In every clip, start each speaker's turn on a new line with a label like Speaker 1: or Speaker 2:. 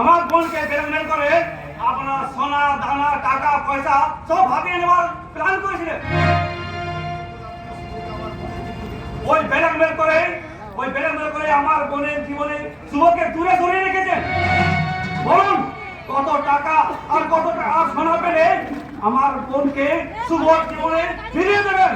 Speaker 1: আমার বোনকে ব্ল্যাকমেল করে আপনার সোনা, দানা, টাকা, পয়সা সব হাতিয়ে নেওয়ার প্ল্যান করেছিলেন। ওই ব্ল্যাকমেল করে, ওই ব্ল্যাকমেল করে আমার বোনের জীবনে শুভকে দূরে সরিয়ে রেখেছেন। বলুন, কত টাকা আর কত টাকা সোনা পেলে আমার বোনকে শুভ জীবনে ফিরিয়ে দেবেন?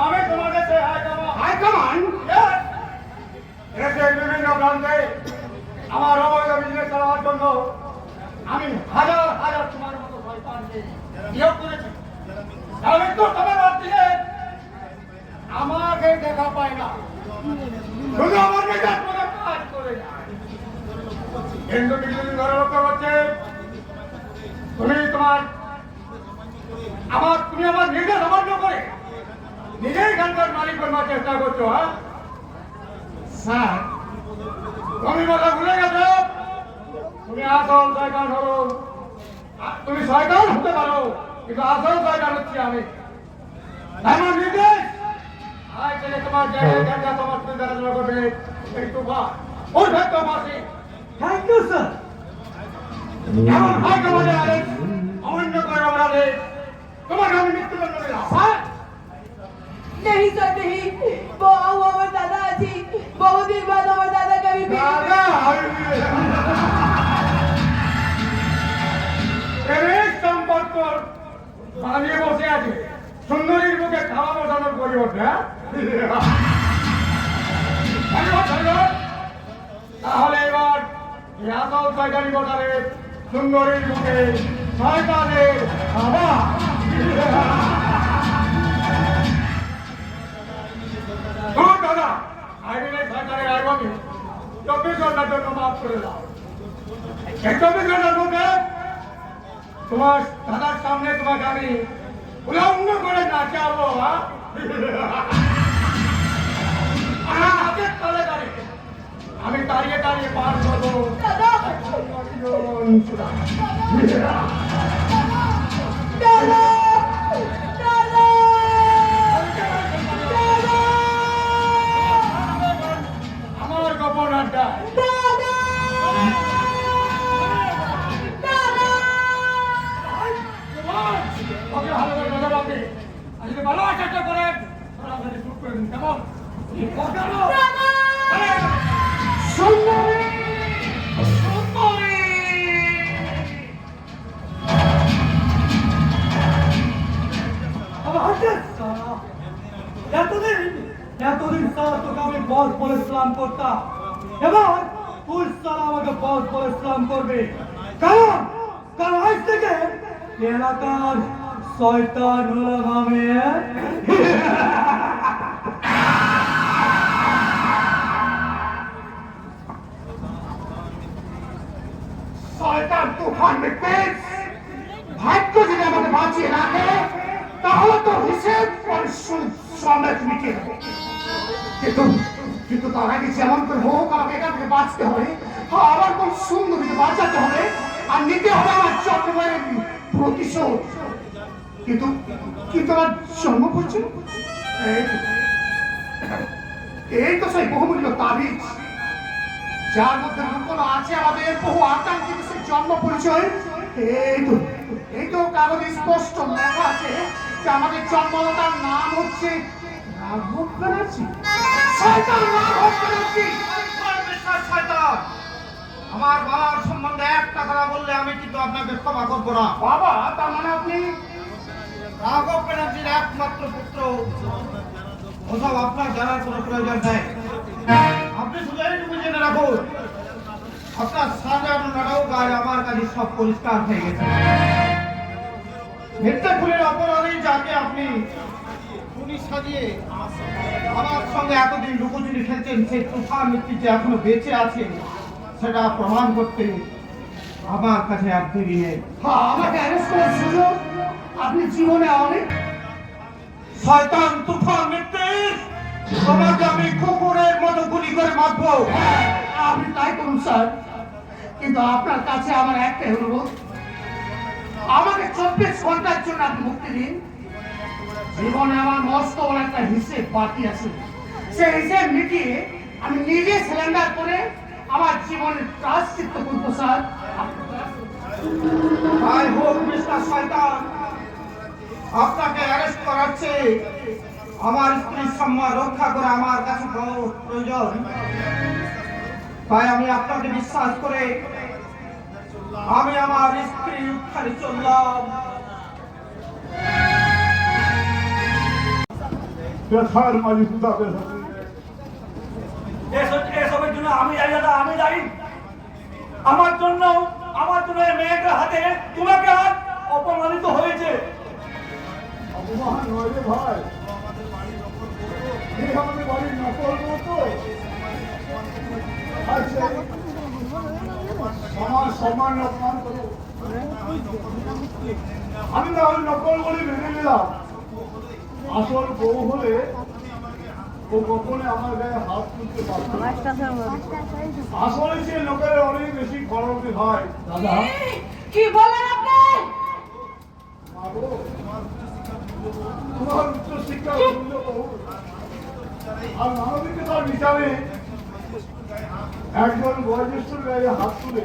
Speaker 2: আমি তোমার কাছে
Speaker 1: হাইকমান্ড
Speaker 2: এসে বিভিন্ন প্রান্তে আমার অবৈধ বিজনেস জন্য আমি হাজার হাজার মতো শয়তানকে নিয়োগ করেছি। আমি তো তোমার দিকে আমাকে দেখা পাই না। শুধু আমার মেজাজ মনে কাজ করে যায় কিন্তু কিছুদিন ধরে লক্ষ্য করছে তুমি তোমার আমার তুমি আমার নির্দেশ অমান্য করে নিজেই এখানকার মালিক করবার চেষ্টা করছ হ্যাঁ? স্যার তুমি কথা ভুলে গেছো। তুমি আসল শয়তান হলো। তুমি শয়তান হতে পারো কিন্তু আসল শয়তান হচ্ছি আমি। আমার নির্দেশ আজ থেকে তোমার জায়গায় জায়গা তোমার তুমি দেখাশোনা করবে। এই তুফা ওর ভেতর মাসি সম্পর্ক বানিয়ে বসে আছে। সুন্দরীর মুখে খাওয়া পরিবর্তে হ্যাঁ? তাহলে এবার আসল শয়তানি বটারে সুন্দরীর মুখে শয়তানের ধুর দাদা আইনের শয়তানের আইবাকে চব্বিশ ঘণ্টার জন্য মাফ তোমার দাদার সামনে তোমাকে আমি উলঙ্গ করে নাচাবো হ্যাঁ? হাতের তলে দাঁড়িয়ে। আমি দাঁড়িয়ে দাঁড়িয়ে পার করব।
Speaker 1: বস বলে সালাম করতাম এবার সারা আমাকে বস বলে সালাম করবে। কারণ কারণ আজ থেকে এলাকার শয়তান হলাম আমি
Speaker 2: শয়তান তুফান মিটমিট ভাগ্য যদি আমাকে বাঁচিয়ে রাখে, তাহলে তো হিসেব পরিশোধ সমেত মিটিয়ে দেবে। কিন্তু কিন্তু তার আগে যেমন করে হোক, আমাকে এখান থেকে বাঁচতে হবে। আর আমার কোন সুন্দরীকে বাঁচাতে হবে। আর নিতে হবে আমার জন্মের প্রতিশোধ। কিন্তু কিন্তু আমার জন্ম এই এই তো সেই বহুমূল্য তাবিজ। যার মধ্যে লুকোনো আছে আমাদের বহু আকাঙ্ক্ষিত সেই জন্ম পরিচয়। এই তো এই তো কাগজে স্পষ্ট লেখা আছে যে আমাদের জন্মদাতার নাম হচ্ছে রাঘব ব্যানার্জি।
Speaker 3: আমার বাবার সম্বন্ধে একটা কথা বললে আমি কিন্তু আপনাকে ক্ষমা করব না।
Speaker 2: বাবা তার মানে আপনি?
Speaker 3: রাঘব ব্যানার্জির একমাত্র পুত্র। ওসব আপনার জানার কোনো প্রয়োজন নেই। আপনি শুধু এইটুকু জেনে রাখুন আপনার সাজানো নাটক আর আমার কাছে সব পরিষ্কার হয়ে গেছে। মিথ্যা খুনের অপরাধী যাকে আপনি সাজিয়ে আমার সঙ্গে এতদিন লুকোচুরি খেলছেন সেই তুফান মিত্তি যে এখনও বেঁচে আছে সেটা প্রমাণ করতে আমার কাছে আর দেরি নেই। হ্যাঁ আমাকে অ্যারেস্ট করার সুযোগ আপনি জীবনে অনেক শয়তান তুফান নির্দেশ তোমাকে আমি কুকুরের মতো গুলি করে মারবো। হ্যাঁ, আপনি তাই করুন স্যার। কিন্তু আপনার কাছে আমার একটাই অনুরোধ। আমাকে চব্বিশ ঘণ্টার জীবনে আমার মস্ত বড় একটা হিসেব বাকি আছে। সেই হিসেব মিটিয়ে আমি নিজে সিলিন্ডার করে আমার জীবনের প্রাশ্চিত্য করব স্যার। আই হোপ মিস্টার শয়তান আপনাকে অ্যারেস্ট করাচ্ছে। আমার স্ত্রীর সম্মান রক্ষা করে আমার কাছে বড় প্রয়োজন। তাই আমি আপনাকে বিশ্বাস করে আমি আমার স্ত্রী উদ্ধারে চললাম।
Speaker 4: ব্যথার মাঝে ব্যথা।
Speaker 1: এসবের জন্য আমি দাদা আমি আমার জন্য আমার জন্য এই মেয়েটার হাতে তোমাকে আজ অপমানিত হয়েছে।
Speaker 4: অপমান ভাই। আমাদের বাড়ির নকল মতো। আমার সম্মান অপমান করো আমি ওই নকল বলে মেনে নিলাম আসল বউ হলে ও কখনো আমার গায়ে হাত তুলতে পারতো। আসলে সে লোকের অনেক বেশি খরচে হয়। দাদা।
Speaker 5: কি বলেন আপনি?
Speaker 4: তোমার উচ্চ বহু। আর মানবিকতার বিচারে একজন বয়োজ্যেষ্ঠ গায়ে হাত তুলে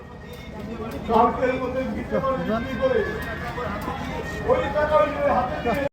Speaker 4: কালকের মধ্যে বিক্রি করে? ওই টাকা হাতে